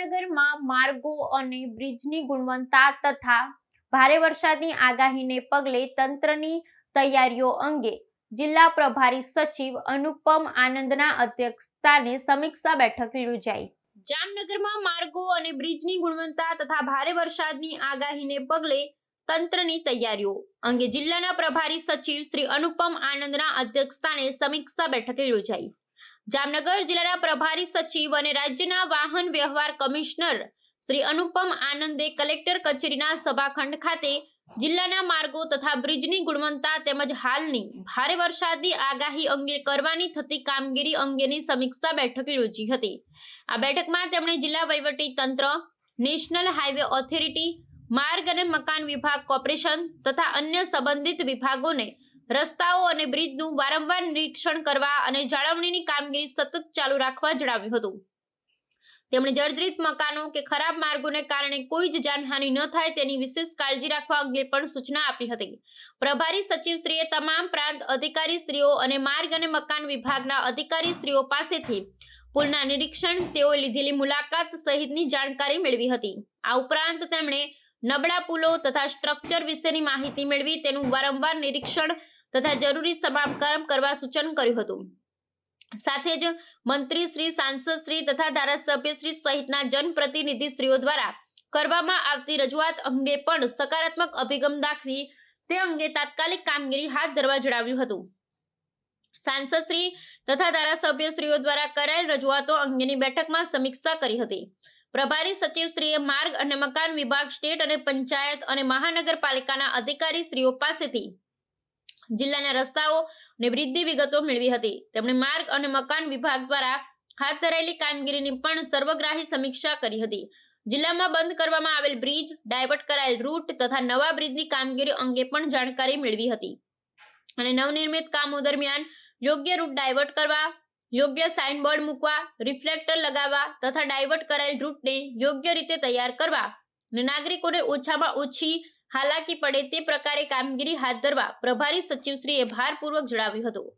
જામનગરમાં માર્ગો અને બ્રિજની ગુણવત્તા તથા ભારે વરસાદની આગાહીને પગલે તંત્રની તૈયારીઓ અંગે જિલ્લા પ્રભારી સચિવ અનુપમ આનંદના અધ્યક્ષસ્થાને સમીક્ષા બેઠક યોજાઈ. જામનગરમાં માર્ગો અને બ્રિજની ગુણવત્તા તથા ભારે વરસાદની આગાહીને પગલે તંત્રની તૈયારીઓ અંગે જિલ્લાના પ્રભારી સચિવ શ્રી અનુપમ આનંદના અધ્યક્ષસ્થાને સમીક્ષા બેઠક યોજાઈ. જામનગર જિલ્લાના પ્રભારી સચિવ અને રાજ્યના વાહન વ્યવહાર કમિશનર શ્રી અનુપમ આનંદે કલેક્ટર કચેરીના સભાખંડ ખાતે જિલ્લાના માર્ગો તથા બ્રિજની ગુણવત્તા તેમજ હાલની ભારે વરસાદની આગાહી અંગે કરવાની થતી કામગીરી અંગેની સમીક્ષા બેઠક યોજી હતી. આ બેઠકમાં તેમણે જિલ્લા વહીવટી તંત્ર, નેશનલ હાઈવે ઓથોરિટી, માર્ગ અને મકાન વિભાગ કોર્પોરેશન તથા અન્ય સંબંધિત વિભાગોને રસ્તાઓ અને બ્રિજનું વારંવાર નિરીક્ષણ કરવા અને જાળવણીની કામગીરી સતત ચાલુ રાખવા જણાવ્યું હતું. તેમણે જર્જરિત મકાનો કે ખરાબ માર્ગોને કારણે કોઈ જ જાનહાનિ ન થાય તેની વિશેષ કાળજી રાખવા અંગે પણ સૂચના આપી હતી. પ્રભારી સચિવશ્રીએ તમામ પ્રાંત અધિકારીશ્રીઓ અને માર્ગ અને મકાન વિભાગના અધિકારીશ્રીઓ પાસેથી પુલના નિરીક્ષણ તેઓ લીધેલી મુલાકાત સહિતની જાણકારી મેળવી હતી. આ ઉપરાંત તેમણે નબળા પુલો તથા સ્ટ્રક્ચર વિશેની માહિતી મેળવી, તેનું વારંવાર નિરીક્ષણ તથા જરૂરી સમારકામ કરવા સૂચન કર્યું હતું. સાથે જ મંત્રી શ્રી, સાંસદ શ્રી તથા ધારાસભ્ય શ્રી સહિતના જનપ્રતિનિધિશ્રીઓ દ્વારા કરવામાં આવતી રજૂઆત અંગે પણ સકારાત્મક અભિગમ દાખવી તે અંગે તાત્કાલિક કામગીરી હાથ ધરવા જણાવ્યું હતું. સાંસદ શ્રી તથા ધારાસભ્યશ્રીઓ દ્વારા કરાયેલ રજૂઆતો અંગેની બેઠકમાં સમીક્ષા કરી હતી. પ્રભારી સચિવશ્રીએ માર્ગ અને મકાન વિભાગ સ્ટેટ અને પંચાયત અને મહાનગરપાલિકાના અધિકારી શ્રીઓ પાસેથી જિલ્લાના રસ્તાઓ અને વૃદ્ધિ વિગતો મેળવી હતી. તેમણે માર્ગ અને મકાન વિભાગ દ્વારા હાથ ધરાયેલી કામગીરીની પણ સર્વગ્રાહી સમીક્ષા કરી હતી. જિલ્લામાં બંધ કરવામાં આવેલ બ્રિજ, ડાયવર્ટ કરાયેલ રૂટ તથા નવા બ્રિજની કામગીરી અંગે પણ જાણકારી મેળવી હતી. અને નવનિર્મિત કામો દરમિયાન યોગ્ય રૂટ ડાયવર્ટ કરવા, યોગ્ય સાઇનબોર્ડ મૂકવા, રિફ્લેક્ટર લગાવવા તથા ડાયવર્ટ કરાયેલ રૂટને યોગ્ય રીતે તૈયાર કરવા અને નાગરિકોને ઓછામાં ઓછી હાલાકી પડે તે પ્રકારે કામગીરી હાથ ધરવા પ્રભારી સચિવશ્રીએ ભારપૂર્વક જણાવ્યું હતું.